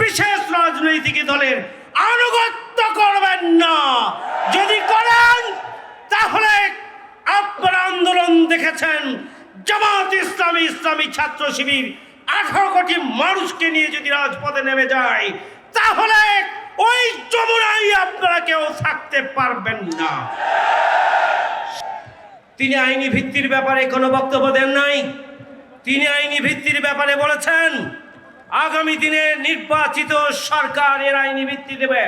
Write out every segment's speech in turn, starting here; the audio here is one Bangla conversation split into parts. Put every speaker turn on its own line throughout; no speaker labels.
বিশেষ রাজনৈতিক দলের আনুগত্য করবেন না। যদি করেন, তাহলে আপনারা আন্দোলন দেখেছেন। জামাত ইসলামী ইসলামী ছাত্র শিবির আঠারো কোটি মানুষকে নিয়ে যদি রাজপথে নেমে যায়, তাহলে ওই যমুনায় আপনারা কেউ থাকতে পারবেন না। তিনি আইনি ভিত্তির ব্যাপারে কোনো বক্তব্য দেন নাই। তিনি আইনি ভিত্তির ব্যাপারে বলেছেন আগামী দিনে নির্বাচিত সরকার এর আইনি ভিত্তি দেবে।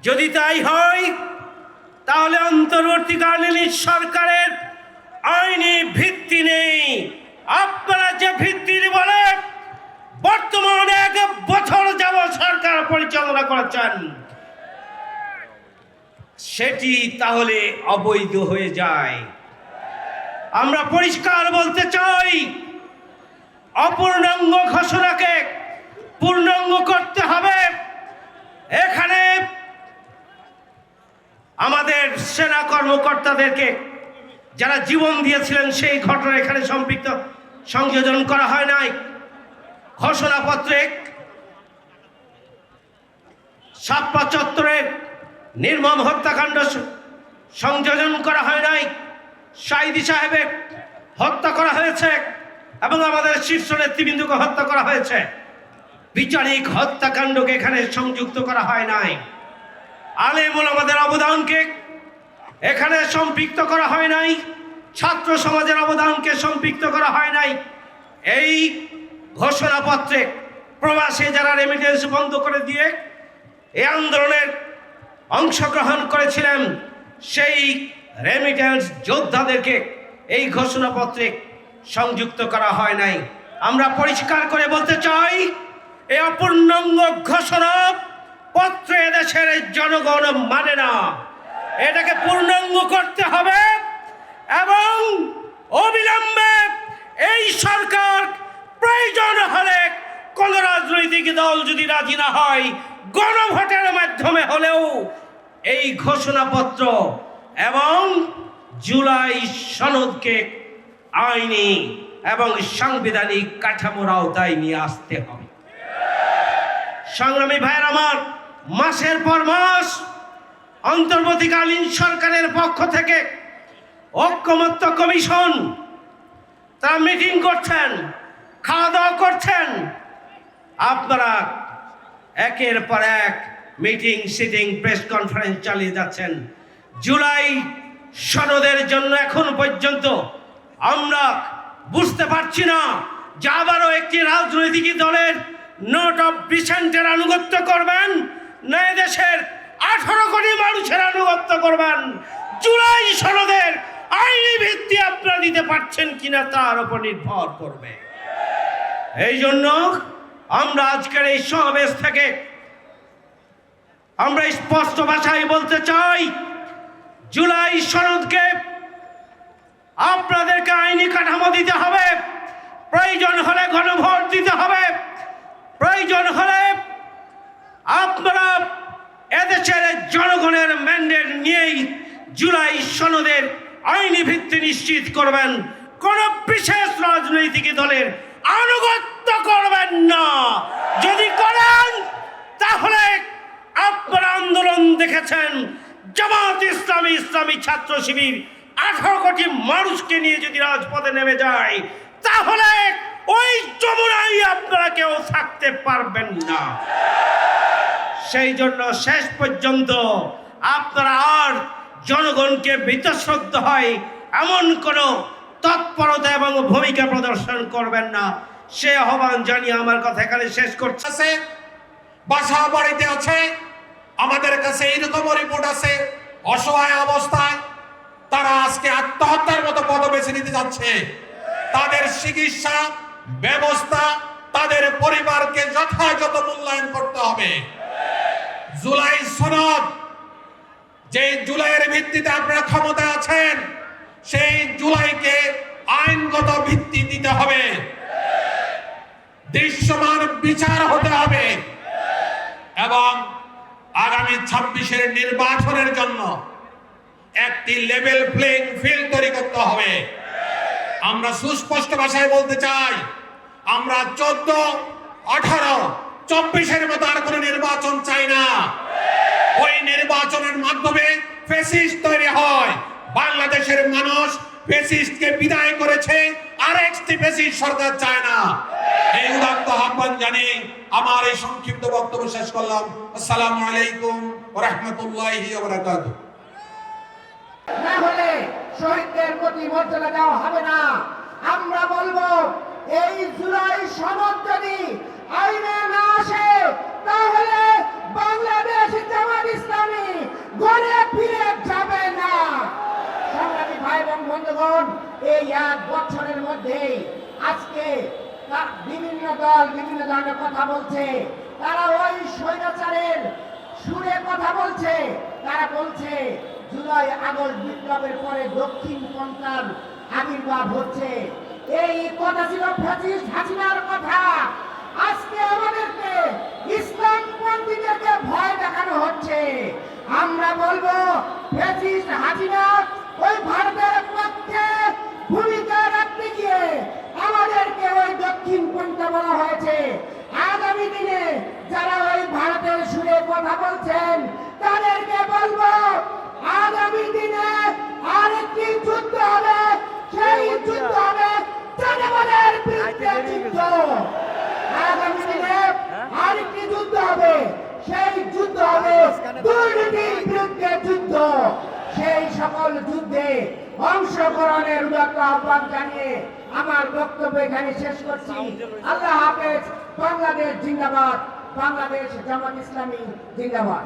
যদি তাই হয়, তাহলে অন্তর্বর্তীকালীন সরকারের আইনি ভিত্তি নেই। আপনারা যে ভিত্তির বলে বর্তমানে এক বছর যাব সরকার পরিচালনা করেছেন, সেটি তাহলে অবৈধ হয়ে যায়। আমরা পরিষ্কার বলতে চাই অপূর্ণাঙ্গ ঘোষণাকে পূর্ণাঙ্গ করতে হবে। এখানে আমাদের সেনা কর্মকর্তাদেরকে যারা জীবন দিয়েছিলেন, সেই ঘটনা এখানে সম্পৃক্ত সংযোজন করা হয় নাই। ঘোষণাপত্রে সাপ্পা চত্বরের নির্মম হত্যাকাণ্ড সংযোজন করা হয় নাই। সাইদি সাহেবের হত্যা করা হয়েছে। এবং আমাদের শীর্ষ নেতৃবৃন্দকে হত্যা করা হয়েছে। বিচারিক হত্যাকাণ্ডকে এখানে সংযুক্ত করা হয় নাই। আলেমুল আমাদের অবদানকে এখানে সম্পৃক্ত করা হয় নাই। ছাত্র সমাজের অবদানকে সম্পৃক্ত করা হয় নাই। এই ঘোষণাপত্রে প্রবাসে যারা রেমিটেন্স বন্ধ করে দিয়ে এই আন্দোলনের অংশগ্রহণ করেছিলেন, সেই রেমিটেন্স যোদ্ধাদেরকে এই ঘোষণাপত্রে সংযুক্ত করা হয় নাই। আমরা পরিষ্কার করে বলতে চাই এই অপূর্ণাঙ্গ ঘোষণা পত্র এদেশের জনগণ মানে না। এটাকে পূর্ণাঙ্গ করতে হবে এবং অবিলম্বে এই সরকার প্রয়োজন হলে কোন রাজনৈতিক দল যদি রাজি না হয়, গণভোটের মাধ্যমে হলেও এই ঘোষণাপত্র এবং জুলাই সনদকে আইনি এবং সাংবিধানিক কাঠামোর আওতায় নিয়ে আসতে হবে। সংগ্রামী ভাইয়ের আমার, মাসের পর মাস অন্তর্বর্তীকালীন সরকারের পক্ষ থেকে ঐক্যমত্য কমিশন, তারা মিটিং করছেন খাওয়া দাওয়া করছেন। আপনারা একের পর এক মিটিং, সিটিং, প্রেস কনফারেন্স চালিয়ে যাচ্ছেন। জুলাই সনদের জন্য এখন পর্যন্ত আমরা বুঝতে পারছি না যে আবারও একটি রাজনৈতিক দলের নোট অফ ডিসেন্টের আনুগত্য করবেন, না দেশের আঠারো কোটি মানুষের আনুগত্য করবেন। জুলাই সনদের আইনি ভিত্তি আপনারা দিতে পারছেন কিনা তার উপর নির্ভর করবে। এই জন্য আমরা আজকের এই সমাবেশ থেকে আমরা স্পষ্ট ভাষায় বলতে চাই, জুলাই সনদকে আপনাদেরকে আইনি কাঠামো দিতে হবে। প্রয়োজন হলে গণভোট দিতে হবে। প্রয়োজন হলে আপনারা এদেশের জনগণের ম্যান্ডেট নিয়েই জুলাই সনদের আইনি ভিত্তি নিশ্চিত করবেন। কোন বিশেষ রাজনৈতিক দলের আনুগত্য করবেন না। যদি করেন, তাহলে আপনারা আন্দোলন দেখেছেন। জামাত ইসলামী ইসলামী ছাত্র শিবির আঠারো কোটি মানুষকে নিয়ে যদি রাজপথে নেমে যায়, তাহলে ওই যমুনায় আপনারা কেউ থাকতে পারবেন না। সেই জন্য শেষ পর্যন্ত আপনারা আর জনগণকে বিতশ্রদ্ধ হয়, এমন কোনো তৎপরতা এবং ভূমিকা প্রদর্শন করবেন না। সে আহ্বান জানিয়ে আমার কথা এখানে শেষ করছে।
বাসা বাড়িতে আছে, আমাদের কাছে এইরকম রিপোর্ট আছে, অসহায় অবস্থায় তারা আজকে আত্মহত্যার মতো পদ বেছে নিতে যাচ্ছে। তাদের চিকিৎসা ব্যবস্থা, তাদের পরিবারকে যথাযথ মূল্যায়ন করতে হবে। জুলাই সনদ, যে জুলাইয়ের ভিত্তিতে আপনারা ক্ষমতা আছেন, সেই জুলাইকে আইনগত ভিত্তি দিতে হবে। দৃশ্যমান বিচার হতে হবে। এবং আগামী ছাব্বিশের নির্বাচনের জন্য একটি লেভেল প্লেইং ফিল্ড তৈরি করতে হবে। আমরা সুস্পষ্ট ভাষায় বলতে চাই, আমরা চোদ্দ, আঠারো, চব্বিশের মতো আর কোনো নির্বাচন চাই না। ওই নির্বাচনের মাধ্যমে ফেসিস্ট তৈরি হয়। বাংলাদেশের মানুষ ফেসিস্টকে বিদায় করেছে আর একটি ফেসিস্ট সরকার চায় না। এই উদাত্ত আহ্বান জানি আমার এই সংক্ষিপ্ত বক্তব্য শেষ করলাম। আসসালামু আলাইকুম ওয়া
না হলে শহীদদের প্রতি মর্যাদা দেওয়া হবে না। আমরা বলব, এই জুলাই সনদ যদি আইনে না আসে, তাহলে বাংলাদেশ জামাত ইসলামী ঘরে ফিরে যাবে না। সংগ্রামী ভাই এবং বন্ধুগণ, এই এক বছরের মধ্যে আজকে বিভিন্ন দল বিভিন্ন ধরনের কথা বলছে। তারা ওই স্বৈরাচারের সুরে কথা বলছে। তারা বলছে জুলাই আগস্ট বিপ্লবের পরে দক্ষিণ পন্থার আবির্ভাব হচ্ছে। এই কথা ছিল ফ্যাসিস্ট হাসিনার কথা। আজকে আমাদেরকে ইসলাম পন্থীদেরকে ভয় দেখানো হচ্ছে। আমরা বলব, ফ্যাসিস্ট হাসিনা ওই ভারতের পক্ষে ভূমিকা রাখতে গিয়ে আমাদেরকে ওই দক্ষিণ পন্থা বলা হয়েছে। আগামী দিনে যারা ওই ভারতের সুরে কথা বলছেন, তাদেরকে বলব আগামী দিনে আরেকটি যুদ্ধ হবে। সেই যুদ্ধ হবে জনগণের বিরুদ্ধে যুদ্ধ। আগামী দিনে আরেকটি যুদ্ধ হবে। সেই যুদ্ধ হবে দুর্নীতির বিরুদ্ধে যুদ্ধ। সেই সকল যুদ্ধে অংশগ্রহণের উদাত্ত আহ্বান জানিয়ে আমার বক্তব্য এখানে শেষ করছি। আল্লাহ হাফেজ বাংলাদেশ জিন্দাবাদ। বাংলাদেশ জামাত ইসলামী জিন্দাবাদ।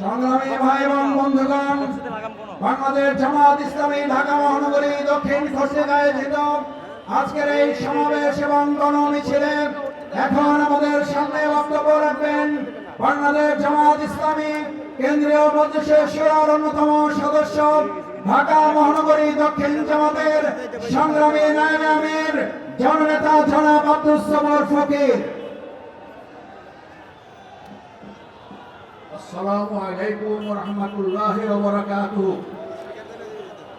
সংগ্রামী ভাই এবং বন্ধুগণ, বাংলাদেশ জামাত ইসলামী ঢাকা মহানগরী দক্ষিণ খসড়া আয়োজিত আজকের এই সমাবেশ এবং গণমিছিলে এখন আমাদের সামনে বক্তব্য রাখবেন বাংলাদেশ জামাত ইসলামী কেন্দ্রীয় মজলিসের সুরার অন্যতম সদস্য ঢাকা মহানগরী দক্ষিণ জামাতের সংগ্রামী নায়ব আমির, জননেতা জনাব আব্দুল সবর ফকির। السلام عليكم ورحمة الله وبركاته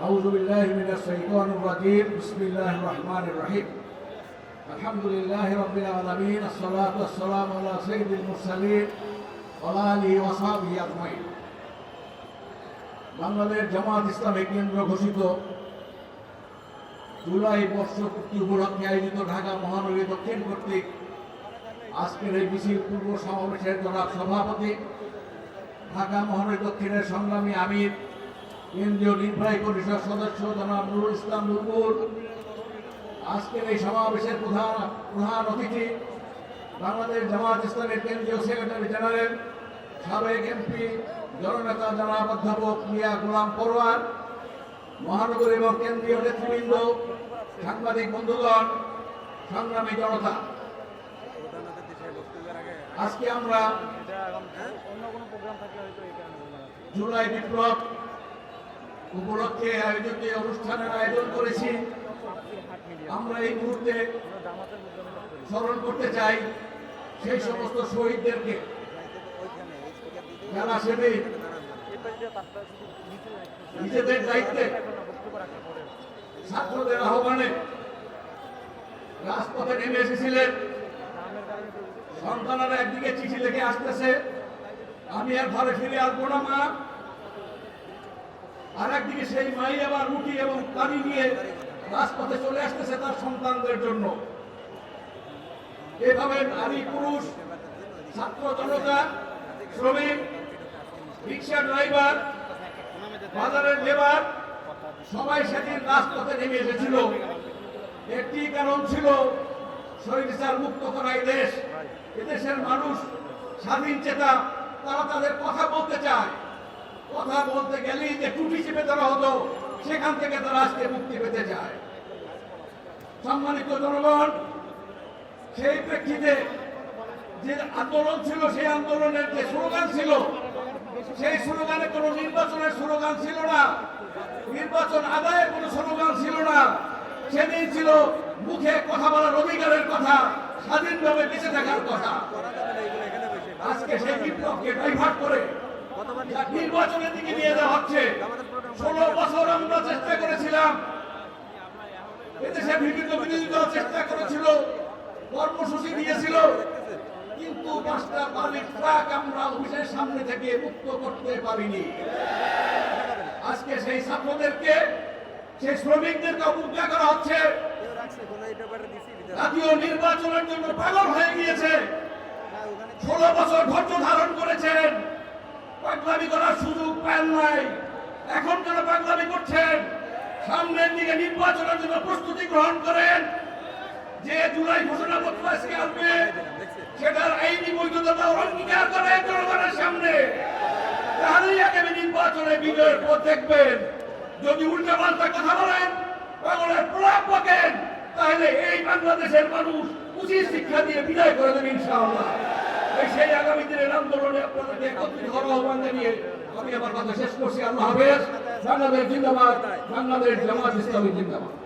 أعوذ بالله من الشيطان الرجيم بسم الله الرحمن الرحيم الحمد لله رب العالمين الصلاة والسلام على سيد المرسلين وعلى آله وصحبه أجمعين বাংলাদেশ জামাত ইসলামী কেন্দ্র ঘোষিত জুলাই বর্ষপূর্তি উপলক্ষে আয়োজিত ঢাকা মহানগরী দক্ষিণ কর্তৃক আজকের এই মিছিল পূর্ব সমাবেশের জনাব সভাপতি ঢাকা মহানগরী দক্ষিণের সংগ্রামী আমির, কেন্দ্রীয় নির্বাহী পরিষদ সদস্য জনাব নুরুল ইসলাম নুরুল। আজকের এই সমাবেশের প্রধান প্রধান অতিথি বাংলাদেশ জামাত ইসলামের কেন্দ্রীয় সেক্রেটারি জেনারেল, সাবেক এমপি, জননেতা জনাব অধ্যাপক মিয়া গোলাম পরোয়ার, মহানগর এবং কেন্দ্রীয় নেতৃবৃন্দ, সাংবাদিক বন্ধুগণ, সংগ্রামী জনতা। আজকে আমরা জুলাই বিপ্লব উপলক্ষে আয়োজিত অনুষ্ঠানের আয়োজন করেছি। আমরা এই মুহূর্তে স্মরণ করতে চাই সেই সমস্ত শহীদদেরকে। যারা সেদিন নিজেদের দায়িত্বে ছাত্রদের আহ্বানে রাজপথে নেমে এসেছিলেন সন্তানেরা একদিকে চিঠি লিখে আসতেছে, আমি আর ঘরে ফিরে আসব না, মা। আর একদিকে সেই মাই আবার রুটি এবং পানি নিয়ে রাজপথে চলে আসতেছে তার সন্তানদের জন্য। এভাবে নারী, পুরুষ, ছাত্র জনতা, শ্রমিক, রিক্সা ড্রাইভার, বাজারের লেবার, সবাই সেদিন রাজপথে নেমে এসেছিল। একটি কারণ ছিল স্বৈরাচার মুক্ত করাই দেশ। এদেশের মানুষ স্বাধীন চেতা, তারা তাদের কথা বলতে চায়। কথা বলতে গেলেই যে টুটি চেপে ধরা হতো, সেখান থেকে তারা আজকে মুক্তি পেতে চায়। সম্মানিত জনগণ, সেই প্রেক্ষিতে যে আন্দোলন ছিল, সেই আন্দোলনের যে স্লোগান ছিল, সেই স্লোগানে কোনো নির্বাচনের স্লোগান ছিল না। নির্বাচন আদায়ের কোনো স্লোগান ছিল না। সেদিন ছিল মুখে কথা বলার অধিকারের কথা, স্বাধীনভাবে বেঁচে থাকার কথা। আজকে সেই বিপ্লবকে ডাইভার্ট করে নির্বাচনের দিকে নিয়ে যাওয়া হচ্ছে, ষোলো বছর আমরা চেষ্টা করেছিলাম। এদেশে বিভিন্ন বিরোধী দল চেষ্টা করেছিল, কর্মসূচি দিয়েছিল, কিন্তু পাঁচটা বালির ট্রাক আমরা অফিসের সামনে থেকে মুক্ত করতে পারিনি। আজকে সেই ছাত্রদেরকে সেই শ্রমিকদেরকে অবজ্ঞা করা হচ্ছে। জাতীয় নির্বাচনের জন্য পাগল হয়ে গিয়েছে। ষোলো বছর ধৈর্য ধারণ করেছেন। পাগলামি করার সুযোগ পান নাই। এখন কেন পাগলামি করছেন? সামনের দিকে নির্বাচনের জন্য প্রস্তুতি গ্রহণ করেন। যে জুলাই ঘোষণাপত্র আজকে আসবে সেটার আইনি বৈধতা অঙ্গীকার করেন জনগণের সামনে। তাহলেই আগামী নির্বাচনে বিজয়ের পথ দেখবেন। যদি উল্টা পাল্টা কথা বলেন, বাংলায় প্রলাপ পাকেন তাহলে এই বাংলাদেশের মানুষ উচিত শিক্ষা দিয়ে বিদায় করে দেবে ইনশাআল্লাহ। সেই আগামী দিনের আন্দোলনে আপনাদেরকে একত্রিত হওয়ার আহ্বান জানিয়ে আমি আমার কথা শেষ করছি। আল্লাহ হাফেজ। বাংলাদেশ জিন্দাবাদ। বাংলাদেশ জামাত ইসলামী জিন্দাবাদ।